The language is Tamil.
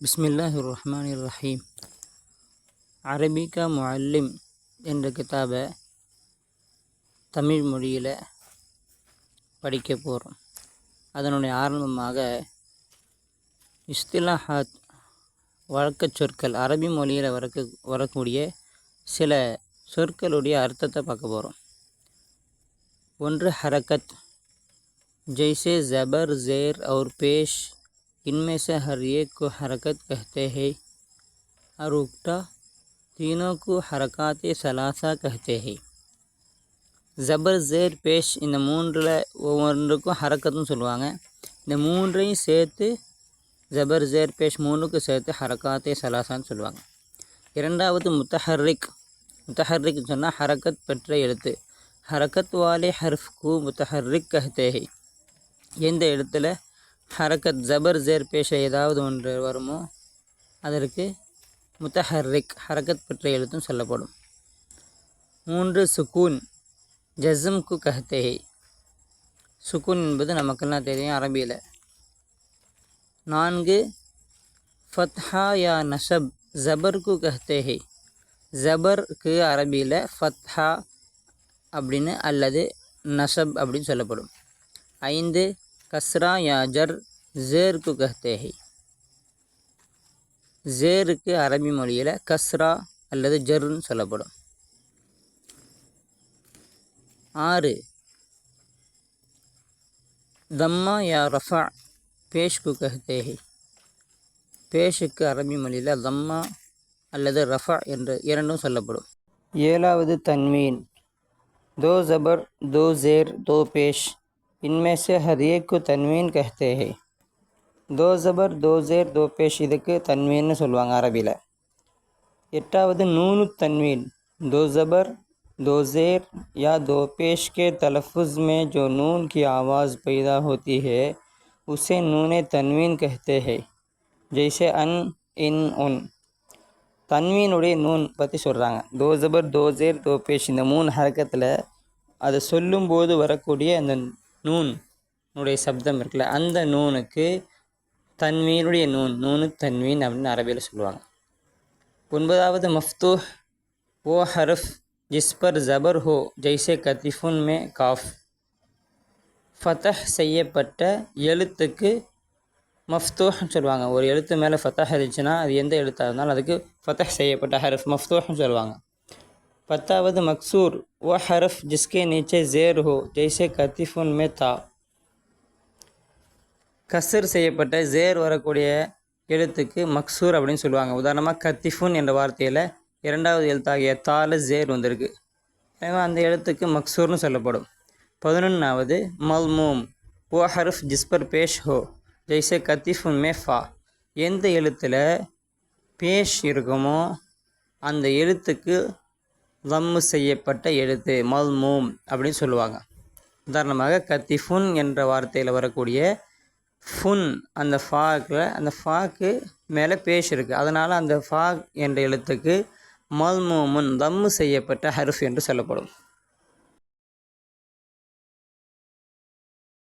பிஸ்மில்லாஹி ரஹ்மான் ரஹீம் அரபிகா முல்லிம் என்ற கிதாபை தமிழ் மொழியில் படிக்க போகிறோம் அதனுடைய ஆரம்பமாக இஸ்திலாஹாத் வழக்க சொற்கள் அரபி மொழியில் வரக்க வரக்கூடிய சில சொற்களுடைய அர்த்தத்தை பார்க்க போகிறோம் ஒன்று ஹரக்கத் ஜெய்சே ஜபர் ஜேர் அவர் பேஷ் इनमें से हर एक को हरकत कहते हैं और उक्टा तीनों को हरकत सलासा कहते हैं ஜபர் ஜேர் பேஷ் இந்த மூன்றில் ஒவ்வொன்றுக்கும் ஹரக்கத்துன்னு சொல்லுவாங்க இந்த மூன்றையும் சேர்த்து ஜபர் ஜேர் பேஷ் மூணுக்கும் சேர்த்து ஹரக்காத்தே சலாசான்னு சொல்லுவாங்க இரண்டாவது முத்தஹர்ரிக் முத்தஹர்ரிக் சொன்னால் ஹரக்கத் பெற்ற எழுத்து ஹரக்கத் வாலே ஹர்ஃப்கு முத்தஹர்ரிக் கஹ்தே ஹை எந்த இடத்துல ஹரக்கத் ஜபர் ஜேர் பேஷ ஏதாவது ஒன்று வருமோ அதற்கு முத்தஹர்ரிக் ஹரக்கத் பெற்ற எழுத்தும் சொல்லப்படும். மூன்று சுக்கூன் ஜஸ்ம்கு கஹத்தேஹி சுக்கூன் என்பது நமக்கெல்லாம் தெரியும் அரபியில். நான்கு ஃபத்ஹா யா நஷப் ஜபர்கு கு ஹை ஜபர்க்கு அரபியில் ஃபத்ஹா அப்படின்னு அல்லது நஷப் அப்படின்னு சொல்லப்படும். ஐந்து கஸ்ரா யா ஜர் ஜேருக்கு கஹ்தே ஹை ஜேருக்கு அரபி மொழியில் கஸ்ரா அல்லது ஜர்ன்னு சொல்லப்படும் ஆறு தம்மா யா ரஃபா பேஷ்கு கஹ்தே ஹை பேஷுக்கு அரபி மொழியில் தம்மா அல்லது ரஃபா என்று இரண்டும் சொல்லப்படும் ஏழாவது தன்மீன் दो ज़बर दो ज़ेर दो पेश इनमें से हर एक को तनवीन कहते हैं दो ज़बर दो ज़ेर दो पेश இதுக்கு தன்வீன்னு சொல்லுவாங்க அரபியில் எட்டாவது நூனு तनवीन दो ज़बर दो ज़ेर या दो पेश के तलफ़ुज़ में जो नून की आवाज़ पैदा होती है उसे नून तनवीन कहते हैं जैसे अन इन उन தன்வீனுடைய நூன் பற்றி சொல்கிறாங்க தோ ஜபர் தோ ஜேர் தோ பேஷ் இந்த மூணு ஹரக்கத்தில் அதை சொல்லும்போது வரக்கூடிய அந்த நூன் உடைய சப்தம் இருக்குல்ல அந்த நூனுக்கு தன்வீனுடைய நூன் நூனு தன்மீன் அப்படின்னு அரபியில் சொல்லுவாங்க. ஒன்பதாவது மஃப்தூ ஓ ஹரஃப் ஜிஸ்பர் ஜபர் ஹோ ஜெய்சே கத்திஃபுன் மே காஃப். ஃபதஹ் செய்யப்பட்ட எழுத்துக்கு மஃப்தூஹ்னு சொல்லுவாங்க. ஒரு எழுத்து மேலே ஃபத்தஹ் இருந்துச்சுன்னா அது எந்த எழுத்தாக இருந்தாலும் அதுக்கு ஃபத்தஹ் செய்யப்பட்ட ஹரஃப் மஃப்தூஹ்னு சொல்லுவாங்க. பத்தாவது மக்சூர் ஓ ஹரஃப் ஜிஸ்கே நீச்சே ஜேர் ஹோ ஜெய்சே கத்திஃபுன் மே தா. கசர் செய்யப்பட்ட ஜேர் வரக்கூடிய எழுத்துக்கு மக்சூர் அப்படின்னு சொல்லுவாங்க. உதாரணமாக கத்திஃபுன் என்ற வார்த்தையில் இரண்டாவது எழுத்தாகிய தால ஜேர் வந்திருக்கு. எனவே அந்த எழுத்துக்கு மக்சூர்னு சொல்லப்படும். பதினொன்றாவது மல்மூம் ஓ ஹரஃப் ஜிஸ்பர் பேஷ் ஹோ ஜெய்சே கத்திஃபுன் மே ஃபா. எந்த எழுத்தில் பேஷ் இருக்குமோ அந்த எழுத்துக்கு வம்மு செய்யப்பட்ட எழுத்து மல்மூம் அப்படின்னு சொல்லுவாங்க. உதாரணமாக கத்திஃபுன் என்ற வார்த்தையில் வரக்கூடிய ஃபுன் அந்த ஃபாக்கில் அந்த ஃபாக்கு மேலே பேஷ் இருக்குது அதனால் அந்த ஃபா என்ற எழுத்துக்கு மல்மூமுன் தம்மு செய்யப்பட்ட ஹருஃப் என்று சொல்லப்படும்.